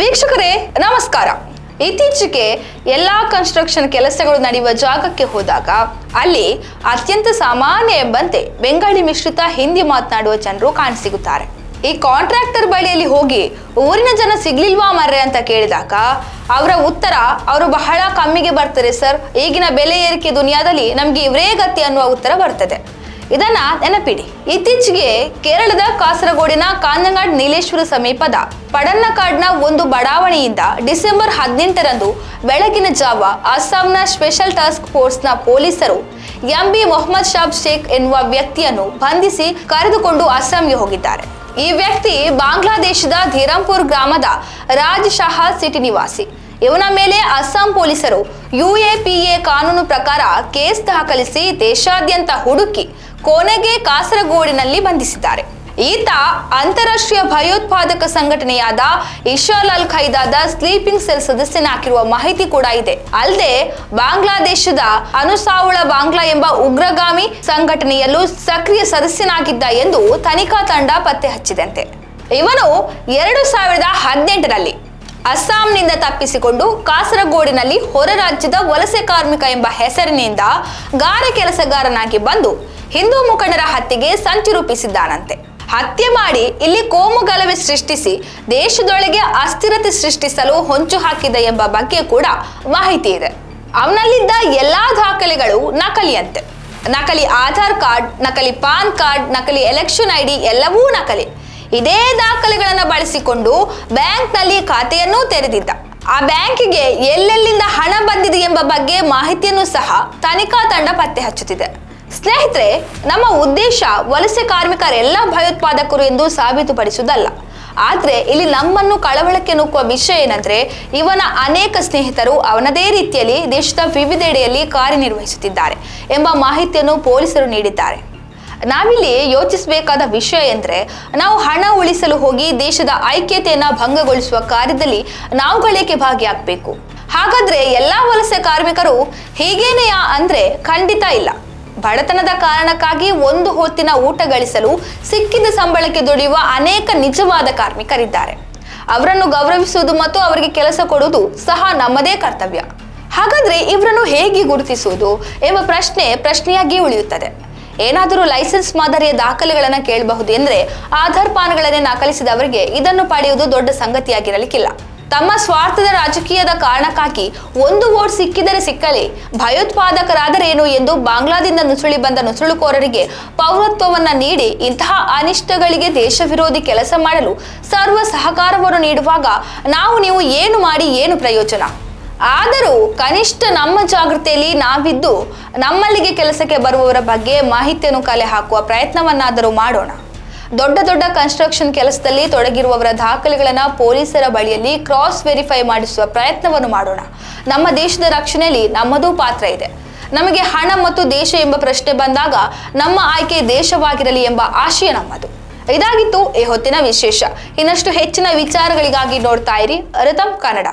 ವೀಕ್ಷಕರೇ, ನಮಸ್ಕಾರ. ಇತ್ತೀಚೆಗೆ ಎಲ್ಲಾ ಕನ್ಸ್ಟ್ರಕ್ಷನ್ ಕೆಲಸಗಳು ನಡೆಯುವ ಜಾಗಕ್ಕೆ ಹೋದಾಗ ಅಲ್ಲಿ ಅತ್ಯಂತ ಸಾಮಾನ್ಯ ಎಂಬಂತೆ ಬೆಂಗಾಳಿ ಮಿಶ್ರಿತ ಹಿಂದಿ ಮಾತನಾಡುವ ಜನರು ಕಾಣಸಿಗುತ್ತಾರೆ. ಈ ಕಾಂಟ್ರಾಕ್ಟರ್ ಬಳಿಯಲ್ಲಿ ಹೋಗಿ ಊರಿನ ಜನ ಸಿಗ್ಲಿಲ್ವಾ ಮರ್ರೆ ಅಂತ ಕೇಳಿದಾಗ ಅವರ ಉತ್ತರ, ಅವರು ಬಹಳ ಕಮ್ಮಿಗೆ ಬರ್ತಾರೆ ಸರ್. ಈಗಿನ ಬೆಲೆ ಏರಿಕೆ ದುನಿಯಾದಲ್ಲಿ ನಮ್ಗೆ ಇವರೇ ಗತಿ ಅನ್ನುವ ಉತ್ತರ ಬರ್ತದೆ. ಇದನ್ನ ನೆನಪಿಡಿ. ಇತ್ತೀಚೆಗೆ ಕೇರಳದ ಕಾಸರಗೋಡಿನ ಕಾಂಜಂಗಾಡ್ ನೀಲೇಶ್ವರ ಸಮೀಪದ ಪಡನ್ನಕಾಡ್ನ ಒಂದು ಬಡಾವಣೆಯಿಂದ ಡಿಸೆಂಬರ್ ಹದಿನೆಂಟರಂದು ಬೆಳಗಿನ ಜಾವ ಅಸ್ಸಾಂನ ಸ್ಪೆಷಲ್ ಟಾಸ್ಕ್ ಫೋರ್ಸ್ನ ಪೊಲೀಸರು ಎಂಬಿ ಮೊಹಮ್ಮದ್ ಶಾಬ್ ಶೇಖ್ ಎನ್ನುವ ವ್ಯಕ್ತಿಯನ್ನು ಬಂಧಿಸಿ ಕರೆದುಕೊಂಡು ಅಸ್ಸಾಂಗೆ ಹೋಗಿದ್ದಾರೆ. ಈ ವ್ಯಕ್ತಿ ಬಾಂಗ್ಲಾದೇಶದ ಧೀರಂಪುರ್ ಗ್ರಾಮದ ರಾಜ್ ಶಾಹ ಸಿಟಿ ನಿವಾಸಿ. ಇವನ ಮೇಲೆ ಅಸ್ಸಾಂ ಪೊಲೀಸರು ಯುಎಪಿಎ ಕಾನೂನು ಪ್ರಕಾರ ಕೇಸ್ ದಾಖಲಿಸಿ ದೇಶಾದ್ಯಂತ ಹುಡುಕಿ ಕೊನೆಗೆ ಕಾಸರಗೋಡಿನಲ್ಲಿ ಬಂಧಿಸಿದ್ದಾರೆ. ಈತ ಅಂತಾರಾಷ್ಟ್ರೀಯ ಭಯೋತ್ಪಾದಕ ಸಂಘಟನೆಯಾದ ಇಶಾಲ್ ಅಲ್ ಖೈದಾದ ಸ್ಲೀಪಿಂಗ್ ಸೆಲ್ ಸದಸ್ಯನಾಗಿರುವ ಮಾಹಿತಿ ಕೂಡ ಇದೆ. ಅಲ್ಲದೆ, ಬಾಂಗ್ಲಾದೇಶದ ಅನುಸಾವುಳ ಬಾಂಗ್ಲಾ ಎಂಬ ಉಗ್ರಗಾಮಿ ಸಂಘಟನೆಯಲ್ಲೂ ಸಕ್ರಿಯ ಸದಸ್ಯನಾಗಿದ್ದ ಎಂದು ತನಿಖಾ ತಂಡ ಪತ್ತೆ ಹಚ್ಚಿದಂತೆ. ಇವನು ಎರಡು ಸಾವಿರದ ಹದಿನೆಂಟರಲ್ಲಿ ಅಸ್ಸಾಂನಿಂದ ತಪ್ಪಿಸಿಕೊಂಡು ಕಾಸರಗೋಡಿನಲ್ಲಿ ಹೊರ ರಾಜ್ಯದ ವಲಸೆ ಕಾರ್ಮಿಕ ಎಂಬ ಹೆಸರಿನಿಂದ ಗಾರೆ ಕೆಲಸಗಾರನಾಗಿ ಬಂದು ಹಿಂದೂ ಮುಖಂಡರ ಹತ್ಯೆಗೆ ಸಂಚು ರೂಪಿಸಿದ್ದಾನಂತೆ. ಹತ್ಯೆ ಮಾಡಿ ಇಲ್ಲಿ ಕೋಮು ಗಲಭೆ ಸೃಷ್ಟಿಸಿ ದೇಶದೊಳಗೆ ಅಸ್ಥಿರತೆ ಸೃಷ್ಟಿಸಲು ಹೊಂಚು ಹಾಕಿದ ಎಂಬ ಬಗ್ಗೆ ಕೂಡ ಮಾಹಿತಿ ಇದೆ. ಅವನಲ್ಲಿದ್ದ ಎಲ್ಲಾ ದಾಖಲೆಗಳು ನಕಲಿಯಂತೆ. ನಕಲಿ ಆಧಾರ್ ಕಾರ್ಡ್, ನಕಲಿ ಪಾನ್ ಕಾರ್ಡ್, ನಕಲಿ ಎಲೆಕ್ಷನ್ ಐಡಿ ಎಲ್ಲವೂ ನಕಲಿ. ಇದೇ ದಾಖಲೆಗಳನ್ನು ಬಳಸಿಕೊಂಡು ಬ್ಯಾಂಕ್ನಲ್ಲಿ ಖಾತೆಯನ್ನೂ ತೆರೆದಿದ್ದ. ಆ ಬ್ಯಾಂಕಿಗೆ ಎಲ್ಲೆಲ್ಲಿಂದ ಹಣ ಬಂದಿದೆ ಎಂಬ ಬಗ್ಗೆ ಮಾಹಿತಿಯನ್ನು ಸಹ ತನಿಖಾ ತಂಡ ಪತ್ತೆ ಹಚ್ಚುತ್ತಿದೆ. ಸ್ನೇಹಿತರೆ, ನಮ್ಮ ಉದ್ದೇಶ ವಲಸೆ ಕಾರ್ಮಿಕರೆಲ್ಲ ಭಯೋತ್ಪಾದಕರು ಎಂದು ಸಾಬೀತುಪಡಿಸುವುದಲ್ಲ. ಆದ್ರೆ ಇಲ್ಲಿ ನಮ್ಮನ್ನು ಕಳವಳಕ್ಕೆ ನೂಕುವ ವಿಷಯ ಏನಂದ್ರೆ, ಇವನ ಅನೇಕ ಸ್ನೇಹಿತರು ಅವನದೇ ರೀತಿಯಲ್ಲಿ ದೇಶದ ವಿವಿಧೆಡೆಯಲ್ಲಿ ಕಾರ್ಯನಿರ್ವಹಿಸುತ್ತಿದ್ದಾರೆ ಎಂಬ ಮಾಹಿತಿಯನ್ನು ಪೊಲೀಸರು ನೀಡಿದ್ದಾರೆ. ನಾವಿಲ್ಲಿ ಯೋಚಿಸಬೇಕಾದ ವಿಷಯ ಎಂದ್ರೆ, ನಾವು ಹಣ ಉಳಿಸಲು ಹೋಗಿ ದೇಶದ ಐಕ್ಯತೆಯನ್ನ ಭಂಗಗೊಳಿಸುವ ಕಾರ್ಯದಲ್ಲಿ ನಾವುಗಳೇಕೆ ಭಾಗಿಯಾಗಬೇಕು? ಹಾಗಾದ್ರೆ ಎಲ್ಲಾ ವಲಸೆ ಕಾರ್ಮಿಕರು ಹೀಗೇನೆಯಾ ಅಂದ್ರೆ ಖಂಡಿತ ಇಲ್ಲ. ಬಡತನದ ಕಾರಣಕ್ಕಾಗಿ ಒಂದು ಹೊತ್ತಿನ ಊಟ ಗಳಿಸಲು ಸಿಕ್ಕಿದ ಸಂಬಳಕ್ಕೆ ದುಡಿಯುವ ಅನೇಕ ನಿಜವಾದ ಕಾರ್ಮಿಕರಿದ್ದಾರೆ. ಅವರನ್ನು ಗೌರವಿಸುವುದು ಮತ್ತು ಅವರಿಗೆ ಕೆಲಸ ಕೊಡುವುದು ಸಹ ನಮ್ಮದೇ ಕರ್ತವ್ಯ. ಹಾಗಾದ್ರೆ ಇವರನ್ನು ಹೇಗೆ ಗುರುತಿಸುವುದು ಎಂಬ ಪ್ರಶ್ನೆ ಪ್ರಶ್ನೆಯಾಗಿ ಉಳಿಯುತ್ತದೆ. ಏನಾದರೂ ಲೈಸೆನ್ಸ್ ಮಾದರಿಯ ದಾಖಲೆಗಳನ್ನು ಕೇಳಬಹುದು ಎಂದ್ರೆ ಆಧಾರ್ ಪಾನ್ಗಳನ್ನೇ ನಕಲಿಸಿದವರಿಗೆ ಇದನ್ನು ಪಡೆಯುವುದು ದೊಡ್ಡ ಸಂಗತಿಯಾಗಿರಲಿಕ್ಕಿಲ್ಲ. ತಮ್ಮ ಸ್ವಾರ್ಥದ ರಾಜಕೀಯದ ಕಾರಣಕ್ಕಾಗಿ ಒಂದು ವೋಟ್ ಸಿಕ್ಕಿದರೆ ಸಿಕ್ಕಲಿ ಭಯೋತ್ಪಾದಕರಾದರೇನು ಎಂದು ಬಾಂಗ್ಲಾದಿಂದ ನುಸುಳಿ ಬಂದ ನುಸುಳುಕೋರರಿಗೆ ಪೌರತ್ವವನ್ನು ನೀಡಿ ಇಂತಹ ಅನಿಷ್ಟಗಳಿಗೆ ದೇಶ ವಿರೋಧಿ ಕೆಲಸ ಮಾಡಲು ಸರ್ವ ಸಹಕಾರವನ್ನು ನೀಡುವಾಗ ನಾವು ನೀವು ಏನು ಮಾಡಿ ಏನು ಪ್ರಯೋಜನ? ಆದರೂ ಕನಿಷ್ಠ ನಮ್ಮ ಜಾಗೃತಿಯಲ್ಲಿ ನಾವಿದ್ದು ನಮ್ಮಲ್ಲಿಗೆ ಕೆಲಸಕ್ಕೆ ಬರುವವರ ಬಗ್ಗೆ ಮಾಹಿತಿಯನ್ನು ಕಲೆ ಹಾಕುವ ಪ್ರಯತ್ನವನ್ನಾದರೂ ಮಾಡೋಣ. ದೊಡ್ಡ ದೊಡ್ಡ ಕನ್ಸ್ಟ್ರಕ್ಷನ್ ಕೆಲಸದಲ್ಲಿ ತೊಡಗಿರುವವರ ದಾಖಲೆಗಳನ್ನು ಪೊಲೀಸರ ಬಳಿಯಲ್ಲಿ ಕ್ರಾಸ್ ವೆರಿಫೈ ಮಾಡಿಸುವ ಪ್ರಯತ್ನವನ್ನು ಮಾಡೋಣ. ನಮ್ಮ ದೇಶದ ರಕ್ಷಣೆಯಲ್ಲಿ ನಮ್ಮದು ಪಾತ್ರ ಇದೆ. ನಮಗೆ ಹಣ ಮತ್ತು ದೇಶ ಎಂಬ ಪ್ರಶ್ನೆ ಬಂದಾಗ ನಮ್ಮ ಆಯ್ಕೆ ದೇಶವಾಗಿರಲಿ ಎಂಬ ಆಶಯ ನಮ್ಮದು. ಇದಾಗಿತ್ತು ಈ ಹೊತ್ತಿನ ವಿಶೇಷ. ಇನ್ನಷ್ಟು ಹೆಚ್ಚಿನ ವಿಚಾರಗಳಿಗಾಗಿ ನೋಡ್ತಾ ಇರಿ ರತಂ ಕನ್ನಡ.